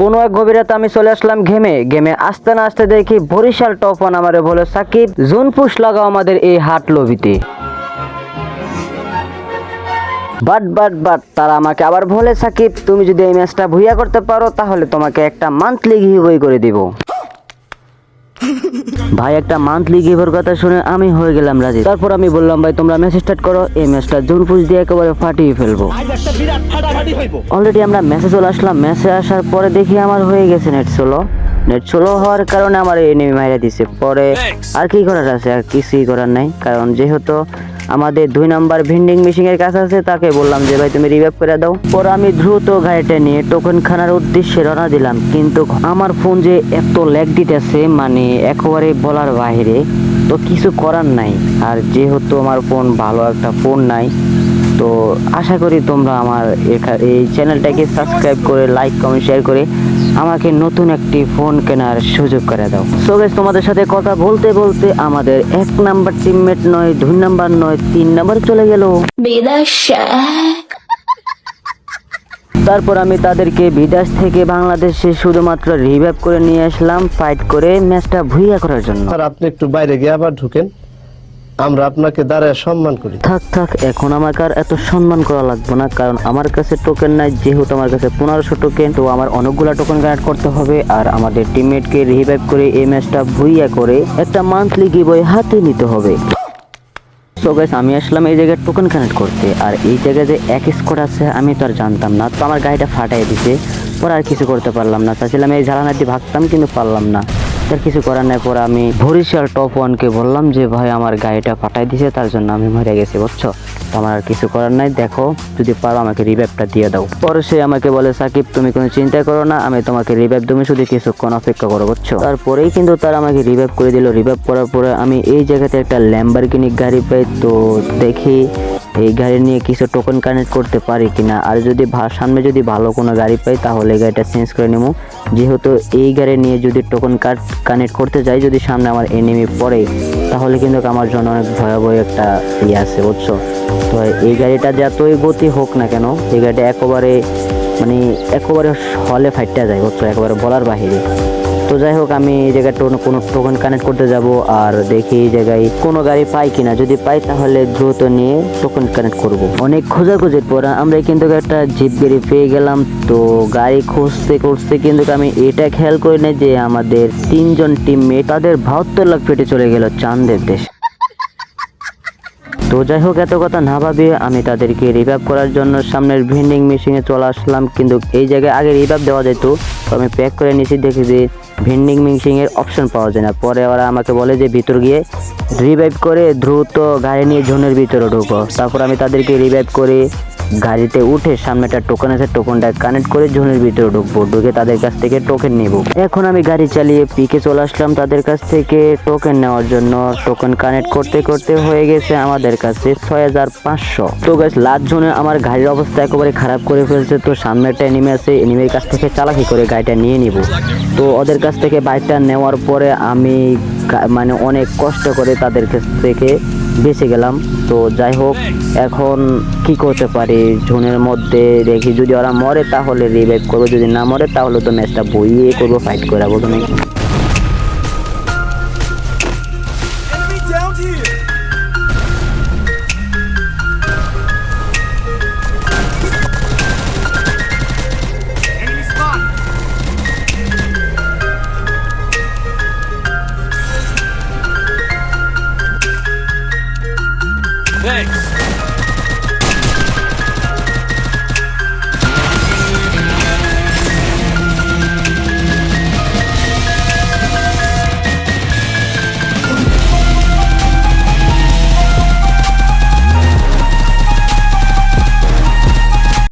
কোনো এক গভীরতা আমি চলে আসলাম ঘেমে। গেমে আসতে না আসতে দেখি বরিশাল টপ ওয়ান আমারে বলে, সাকিব, জুন পুশ লাগাও আমাদের এই হাট লবিতে। বাট বাট বাট, তারা আমাকে আবার বলে, সাকিব, তুমি যদি এই ম্যাচটা ভুইয়া করতে পারো, তাহলে তোমাকে একটা মান্থলি বই করে দিব। ভাই একটা মান্থলি গিভের কথা শুনে আমি হয়ে গেলাম রাজি তারপর আমি বললাম ভাই তোমরা ম্যাচ স্টার্ট করো এই ম্যাচটা জুন পুশ দিয়ে একেবারে ফাটিয়ে ফেলব। অলরেডি আমরা ম্যাচে চলে আসলাম। ম্যাচে আসার পরে দেখি আমার হয়ে গেছে নেট সোলো নেট সোলো হওয়ার কারণে আমার এনিমি মাইরা দিছে। পরে আর কি করার আছে? আর কিছুই করার নাই। কারণ যেহেতু আমাদের দুই নাম্বার ভেন্ডিং মেশিন এর কাছে আছে তাকে বললাম যে ভাই তুমি রিভাইভ করে দাও। পরে আমি দ্রুত গাড়িটা নিয়ে টোকেন খানার উদ্দেশ্যে রওনা দিলাম। কিন্তু আমার ফোন যে এত ল্যাগ দিতেছে মানে একেবারে বলার বাইরে তো কিছু করার নাই। আর যেহেতু আমার ফোন ভালো একটা ফোন নাই তো আশা করি তোমরা আমার এই চ্যানেলটাকে সাবস্ক্রাইব করে লাইক কমেন্ট শেয়ার করে আমাকে নতুন একটি ফোন কেনার সুযোগ করে দাও। সো গাইস তোমাদের সাথে কথা বলতে বলতে আমাদের এক নাম্বার টিমমেট নয় দুই নাম্বার নয় তিন নাম্বার চলে গেল। তারপর আমি তাদেরকে বিদেশ থেকে বাংলাদেশে শুধুমাত্র রিভাইভ করে নিয়ে আসলাম ফাইট করে ম্যাচটা ভুইয়া করার জন্য। আর আপনি একটু বাইরে গিয়ে আবার ঢুকেন। আমরা আপনাকে দাঁড়ায় সম্মান করি। থাক থাক, এখন আমাকে আর এত সম্মান করা লাগবে না, কারণ আমার কাছে টোকেন নাই, যেহেতু আমার কাছে পনেরোশো টোকেন তো আমার অনেকগুলো টোকেন কানেক্ট করতে হবে, আর আমাদের টিমমেটকে রিভাইভ করে এই ম্যাচটা ভুইয়া করে একটা মান্থলি গিবই হাতে নিতে হবে। সো গাইস আমি আসলাম এই জায়গায় টোকেন কানেক্ট করতে, আর এই জায়গায় যে এক স্কোর আছে, আমি তো আর জানতাম না, তো আমার গাড়িটা ফাটাই দিছে, পরে আর কিছু করতে পারলাম না। চাচ্ছিলাম এই ঝালানা দিয়ে ভাগতাম, কিন্তু পারলাম না। তার কিছু করার নাই, পরে আমি বরিশাল টপ ওয়ানকে বললাম যে, ভাই, আমার গাড়িটা ফাটাই দিছে, তার জন্য আমি মরে গেছি, বুঝছ? আমার আর কিছু করার নাই। দেখো, যদি পারো আমাকে রিভাইভটা দিয়ে দাও। পরে সে আমাকে বলে, সাকিব, তুমি কোনো চিন্তা করো না, আমি তোমাকে রিভাইভ তুমি শুধু কিছুক্ষণ অপেক্ষা করো, বুঝছ? তারপরেই কিন্তু তার আমাকে রিভাইভ করে দিল। রিভাইভ করার পরে আমি এই জায়গাতে একটা ল্যাম্বারগিনি গাড়ি পাই, তো দেখি এই গাড়ি নিয়ে কিছু টোকেন কানেক্ট করতে পারি কিনা? আর যদি সামনে যদি ভালো কোনো গাড়ি পাই, তাহলে গাড়িটা চেঞ্জ করে নেব যেহেতু এই গাড়ি নিয়ে যদি টোকেন কার্ড কানেক্ট করতে যাই, যদি সামনে আমার এনিমি পড়ে, তাহলে কিন্তু আমার জন্য অনেক ভয়াবহ একটা ইয়ে আছে, বুঝছ? তো এই গাড়িটা যতই গতি হোক না কেন, এই গাড়িটা একেবারে মানে একেবারে হলে ফাইটটা যায়, বুঝছ? একেবারে বলার বাহিরে। তো যাই হোক, আমি এই জায়গাটা কোনো টোকেন কানেক্ট করতে যাব আর দেখি এই জায়গায় কোনো গাড়ি পাই কিনা। যদি পাই তাহলে দ্রুত নিয়ে টোকেন কানেক্ট করব। অনেক খোঁজাখুঁজির পর আমরা কিন্তু একটা জিপ গাড়ি পেয়ে গেলাম। তো গাড়ি খুঁজতে খুঁজতে কিন্তু আমি এটা খেয়াল করি না যে আমাদের তিনজন টিমমেট তাদের বাহাত্তর লাখ পেটে চলে গেল চান্দের দেশ। তো যাই হোক, এত কথা না ভাবিয়ে আমি তাদেরকে রিভাইভ করার জন্য সামনের ভেন্ডিং মেশিনে চলে আসলাম। কিন্তু এই জায়গায় আগে রিভাইভ দেওয়া যেত, তো আমি প্যাক করে নিয়েছি, দেখি যে ভেন্ডিং মেশিনের অপশন পাওয়া যায় না। পরে ওরা আমাকে বলে যে ভিতর গিয়ে রিভাইভ করে দ্রুত গাড়ি নিয়ে ঝোনের ভিতরে ঢুকো। তারপর আমি তাদেরকে রিভাইভ করে গাড়িতে উঠে সামনে একটা টোকেন আছে টোকেনটা কানেক্ট করে জোনের ভিতরে ঢুকবো, ঢুকে তাদের কাছ থেকে টোকেন নিব। এখন আমি গাড়ি চালিয়ে পিকে চলে আসলাম তাদের কাছ থেকে টোকেন নেওয়ার জন্য। টোকেন কানেক্ট করতে করতে হয়ে গেছে আমাদের কাছে ছয় হাজার পাঁচশো। তো গাছ লাস্ট জোনে আমার গাড়ির অবস্থা একেবারে খারাপ করে ফেলছে। তো সামনে একটা এনিমি আছে এনিমির কাছ থেকে চালাকি করে গাড়িটা নিয়ে নিব। তো ওদের কাছ থেকে বাইকটা নেওয়ার পরে আমি মানে অনেক কষ্ট করে তাদের কাছ থেকে বেঁচে গেলাম। তো যাই হোক, এখন কি করতে পারি? জোনের মধ্যে দেখি যদি ওরা মরে তাহলে রিভাইভ করব, যদি না মরে তাহলে তো ম্যাচটা বইয়ে করব ফাইট করে বলতো